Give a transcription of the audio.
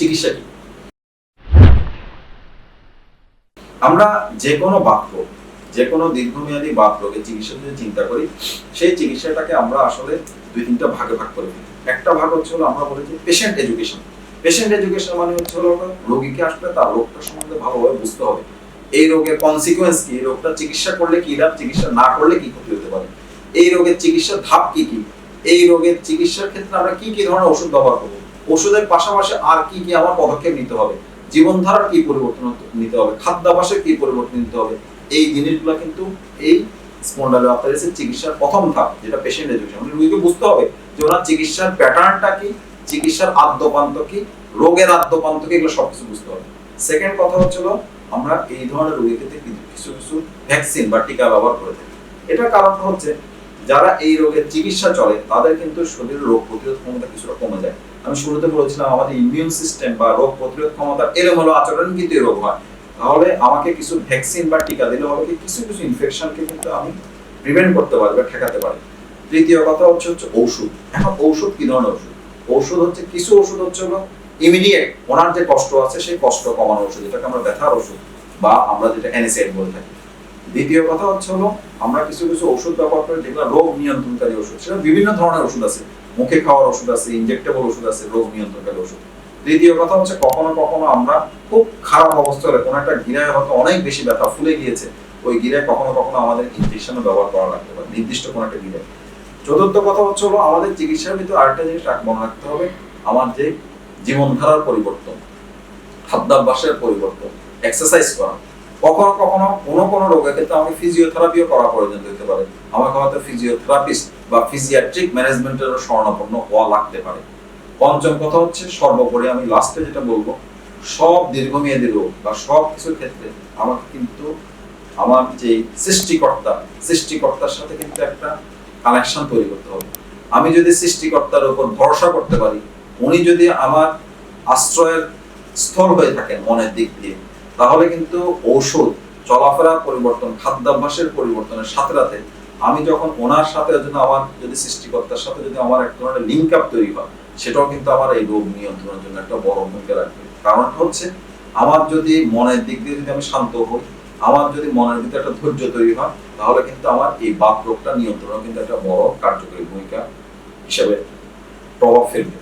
চিকিৎসা কি? আমরা যে কোনো রোগ যে কোনো দীর্ঘমেয়াদী রোগের চিকিৎসা যদি চিন্তা করি, সেই চিকিৎসাটাকে আমরা আসলে দুই তিনটা ভাগে ভাগ করে দিই একটা ভাগ হচ্ছে হলো আমরা বলি যে পেশেন্ট এডুকেশন পেশেন্ট এডুকেশন মানে হচ্ছে হলো রোগীকে আসলে তার রোগটা সম্বন্ধে ভালোভাবে বুঝতে হবে। এই রোগের কনসিকুয়েন্স কি? রোগটা চিকিৎসা করলে কি লাভ? চিকিৎসা না করলে কি ক্ষতি হতে পারে? এই রোগের চিকিৎসার ধাপ কি কি? এই রোগের চিকিৎসার ক্ষেত্রে আমরা কি কি ধরনের ওষুধ ব্যবহার করব? ওষুধের পাশাপাশি আর কি কি আমার পদক্ষেপ নিতে হবে? জীবনধারার কি পরিবর্তন নিতে হবে? খাদ্যাভ্যাসের কি পরিবর্তন নিতে হবে? এই জিনিসগুলো কিন্তু এই স্পন্ডালোআর্থাইটিসের চিকিৎসার প্রথম ধাপ, যেটা পেশেন্ট এডুকেশন মানে রোগীকে বুঝতে হবে যে ওনার চিকিৎসার প্যাটার্নটা কি, চিকিৎসার আদ্যপান্ত কি, রোগের আদ্যপান্ত কি, এগুলো সবকিছু বুঝতে হবে। সেকেন্ড কথা হচ্ছিল আমরা এই ধরনের ক্ষেত্রে কিছু কিছু ভ্যাকসিন বা টিকা ব্যবহার করে থাকি। এটার কারণ হচ্ছে, যারা এই রোগের চিকিৎসা চলে, তাদের কিন্তু শরীরের রোগ প্রতিরোধ ক্ষমতা কিছুটা কমে যায়। আমি শুরুতে বলেছিলাম, আমাদের ইমিউন সিস্টেম বা রোগ প্রতিরোধ ক্ষমতা এলোমেলো আচরণ কিন্তু রোগ হয়। তাহলে আমাকে কিছু ভ্যাকসিন বা টিকা দিলে হবে কিছু কিছু ইনফেকশনকে কিন্তু আমি প্রিভেন্ট করতে পারি বা ঠেকাতে পারি। তৃতীয় কথা হচ্ছে হচ্ছে ঔষধ। এখন ঔষধ কি ধরনের ওষুধ ঔষধ হচ্ছে, কিছু ওষুধ হচ্ছে হলো ইমিডিয়েট ওনার যে কষ্ট আছে, সেই কষ্ট কমানোর ওষুধ যেটাকে আমরা ব্যথার ওষুধ বা আমরা যেটা অ্যানিসাইড বলে থাকি। দ্বিতীয় কথা হচ্ছে হলো, আমরা কিছু কিছু ওষুধ ব্যবহার করি যেগুলো রোগ নিয়ন্ত্রণকারী ওষুধ সেটা বিভিন্ন ধরনের ওষুধ আছে। মুখে খাওয়ার ওষুধ আছে ইনজেক্টেবল ওষুধ আছে, রোগ নিয়ন্ত্রণকারী ওষুধ। দ্বিতীয় কথা হচ্ছে, কখনো কখনো আমরা খুব খারাপ অবস্থা হলে কোনো একটা গিরায় হয়তো অনেক বেশি ব্যথা ফুলে গিয়েছে, ওই গিরায় কখনো কখনো আমাদের ইনজেকশনও ব্যবহার করা লাগতে পারে, নির্দিষ্ট কোনো একটা গিরায়। চতুর্থ কথা হচ্ছে হলো, আমাদের চিকিৎসার ভিতরে আরেকটা জিনিস মনে রাখতে হবে, আমার যে জীবনধারার পরিবর্তন, খাদ্যাভ্যাসের পরিবর্তন এক্সারসাইজ করা। কখনো কখনো কোনো কোনো রোগের ক্ষেত্রে আমাকে ফিজিওথেরাপিও করা প্রয়োজন হতে পারে। আমাকে হয়তো ফিজিওথেরাপিস্ট বা ফিজিয়াট্রিক ম্যানেজমেন্টের শরণাপন্ন হওয়া লাগতে পারে। পঞ্চম কথা হচ্ছে, সর্বোপরি আমি লাস্টে যেটা বলব, সব দীর্ঘমেয়াদী রোগ বা সব কিছুর ক্ষেত্রে আমাকে কিন্তু আমার যে সৃষ্টিকর্তা, সৃষ্টিকর্তার সাথে কিন্তু একটা কানেকশন তৈরি করতে হবে। আমি যদি সৃষ্টিকর্তার উপর ভরসা করতে পারি, উনি যদি আমার আশ্রয়ের স্থল হয়ে থাকেন মনের দিক দিয়ে, তাহলে কিন্তু ঔষধ চলাফেরা পরিবর্তন, খাদ্যাভ্যাসের পরিবর্তনের সাথে সাথে আমি যখন ওনার সাথে যদি আমার যদি সৃষ্টিকর্তার সাথে যদি আমার এক ধরনের লিঙ্ক আপ তৈরি হয়, সেটাও কিন্তু আমার এই রোগ নিয়ন্ত্রণের জন্য একটা বড় ভূমিকা রাখবে। কারণ হচ্ছে, আমার যদি মনের দিক দিয়ে যদি আমি শান্ত হই, আমার যদি মনের ভিতরে একটা ধৈর্য তৈরি হয়, তাহলে কিন্তু আমার এই বাত রোগটা নিয়ন্ত্রণে কিন্তু একটা বড় কার্যকরী ভূমিকা হিসেবে প্রভাব ফেলবে।